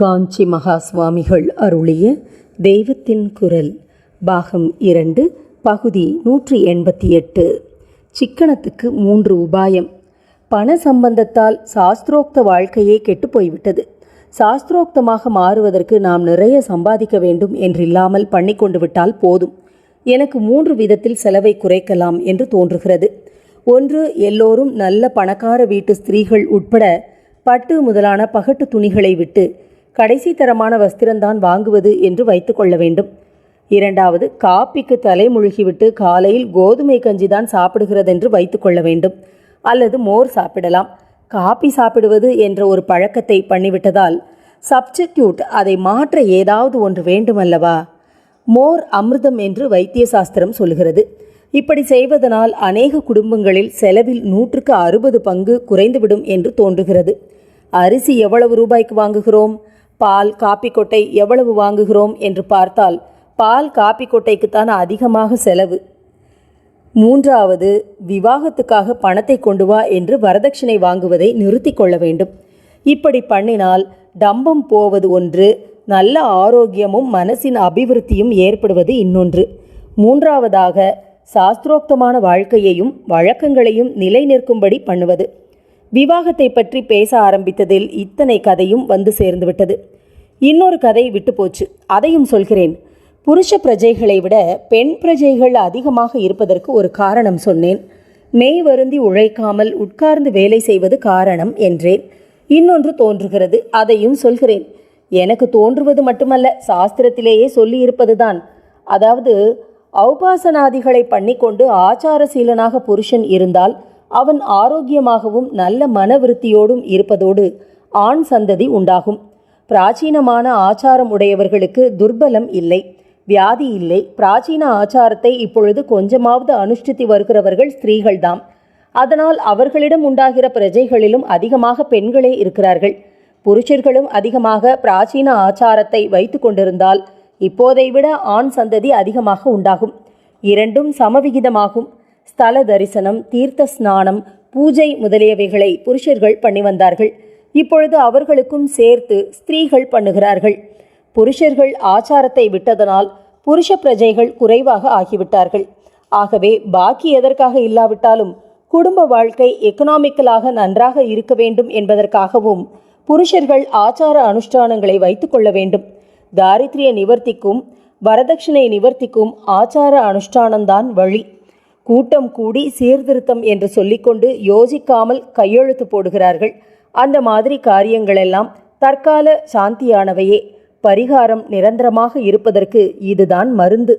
காஞ்சி மகா சுவாமிகள் அருளிய தெய்வத்தின் குரல் பாகம் இரண்டு பகுதி நூற்றி எண்பத்தி எட்டு. சிக்கனத்துக்கு மூன்று உபாயம். பண சம்பந்தத்தால் சாஸ்திரோக்த வாழ்க்கையே கெட்டுப்போய்விட்டது சாஸ்திரோக்தமாக மாறுவதற்கு நாம் நிறைய சம்பாதிக்க வேண்டும் என்றில்லாமல் பண்ணி கொண்டு விட்டால் போதும். எனக்கு மூன்று விதத்தில் செலவை குறைக்கலாம் என்று தோன்றுகிறது. ஒன்று எல்லோரும் நல்ல பணக்கார வீட்டு ஸ்திரீகள் உட்பட பட்டு முதலான பகட்டு துணிகளை விட்டு கடைசி தரமான வஸ்திரம்தான் வாங்குவது என்று வைத்துக்கொள்ள வேண்டும். இரண்டாவது காப்பிக்கு தலை முழுகிவிட்டு காலையில் கோதுமை கஞ்சி தான் சாப்பிடுகிறதென்று வைத்துக்கொள்ள வேண்டும். அல்லது மோர் சாப்பிடலாம். காப்பி சாப்பிடுவது என்ற ஒரு பழக்கத்தை பண்ணிவிட்டதால் சப்ஸ்டிடியூட் அதை மாற்ற ஏதாவது ஒன்று வேண்டுமல்லவா? மோர் அமிர்தம் என்று வைத்திய சாஸ்திரம் சொல்கிறது. இப்படி செய்வதனால் அநேக குடும்பங்களில் செலவில் நூற்றுக்கு அறுபது பங்கு குறைந்துவிடும் என்று தோன்றுகிறது. அரிசி எவ்வளவு ரூபாய்க்கு வாங்குகிறோம்? பால் காப்பி கொட்டை எவ்வளவு வாங்குகிறோம் என்று பார்த்தால் பால் காப்பி கொட்டைக்குத்தான் அதிகமாக செலவு. மூன்றாவது விவாகத்துக்காக பணத்தை கொண்டு வா என்று வரதட்சணை வாங்குவதை நிறுத்தி கொள்ள வேண்டும். இப்படி பண்ணினால் டம்பம் போவது ஒன்று நல்ல ஆரோக்கியமும் மனசின் அபிவிருத்தியும் ஏற்படுவது இன்னொன்று. மூன்றாவதாக சாஸ்திரோக்தமான வாழ்க்கையையும் வழக்கங்களையும் நிலை நிற்கும்படி பண்ணுவது. விவாகத்தை பற்றி பேச ஆரம்பித்ததில் இத்தனை கதையும் வந்து சேர்ந்துவிட்டது. இன்னொரு கதை விட்டு போச்சு. அதையும் சொல்கிறேன். புருஷ பிரஜைகளை விட பெண் பிரஜைகள் அதிகமாக இருப்பதற்கு ஒரு காரணம் சொன்னேன். மெய் வருந்தி உழைக்காமல் உட்கார்ந்து வேலை செய்வது காரணம் என்றேன். இன்னொன்று தோன்றுகிறது. அதையும் சொல்கிறேன். எனக்கு தோன்றுவது மட்டுமல்ல சாஸ்திரத்திலேயே சொல்லியிருப்பதுதான். அதாவது ஔபாசனாதிகளை பண்ணிக்கொண்டு ஆச்சாரசீலனாக புருஷன் இருந்தால் அவன் ஆரோக்கியமாகவும் நல்ல மனவிருத்தியோடும் இருப்பதோடு ஆண் சந்ததி உண்டாகும். பிராச்சீனமான ஆச்சாரம் உடையவர்களுக்கு துர்பலம் இல்லை வியாதி இல்லை. பிராச்சீன ஆச்சாரத்தை இப்பொழுது கொஞ்சமாவது அனுஷ்டித்து வருகிறவர்கள் ஸ்திரீகள்தாம். அதனால் அவர்களிடம் உண்டாகிற பிரஜைகளிலும் அதிகமாக பெண்களே இருக்கிறார்கள். புருஷர்களும் அதிகமாக பிராச்சீன ஆச்சாரத்தை வைத்து கொண்டிருந்தால் இப்போதை விட ஆண் சந்ததி அதிகமாக உண்டாகும். இரண்டும் சமவிகிதமாகும். ஸ்தல தரிசனம் தீர்த்த ஸ்நானம் பூஜை முதலியவைகளை புருஷர்கள் பண்ணி வந்தார்கள். இப்பொழுது அவர்களுக்கும் சேர்த்து ஸ்திரீகள் பண்ணுகிறார்கள். புருஷர்கள் ஆச்சாரத்தை விட்டதனால் புருஷ பிரஜைகள் குறைவாக ஆகிவிட்டார்கள். ஆகவே பாக்கி எதற்காக இல்லாவிட்டாலும் குடும்ப வாழ்க்கை எக்கனாமிக்கலாக நன்றாக இருக்க வேண்டும் என்பதற்காகவும் புருஷர்கள் ஆச்சார அனுஷ்டானங்களை வைத்துக்கொள்ள வேண்டும். தாரித்ரிய நிவர்த்திக்கும் வரதட்சணை நிவர்த்திக்கும் ஆச்சார அனுஷ்டானம்தான் வழி. கூட்டம் கூடி சீர்திருத்தம் என்று சொல்லிக்கொண்டு யோசிக்காமல் கையெழுத்து போடுகிறார்கள். அந்த மாதிரி காரியங்களெல்லாம் தற்கால சாந்தியானவையே. பரிகாரம் நிரந்தரமாக இருப்பதற்கு இதுதான் மருந்து.